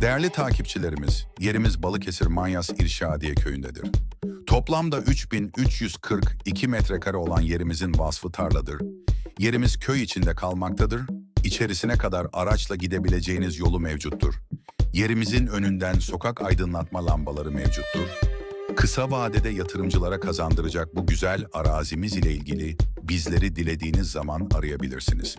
Değerli takipçilerimiz, yerimiz Balıkesir Manyas İrşadiye köyündedir. Toplamda 3342 metrekare olan yerimizin vasfı tarladır. Yerimiz köy içinde kalmaktadır. İçerisine kadar araçla gidebileceğiniz yolu mevcuttur. Yerimizin önünden sokak aydınlatma lambaları mevcuttur. Kısa vadede yatırımcılara kazandıracak bu güzel arazimiz ile ilgili bizleri dilediğiniz zaman arayabilirsiniz.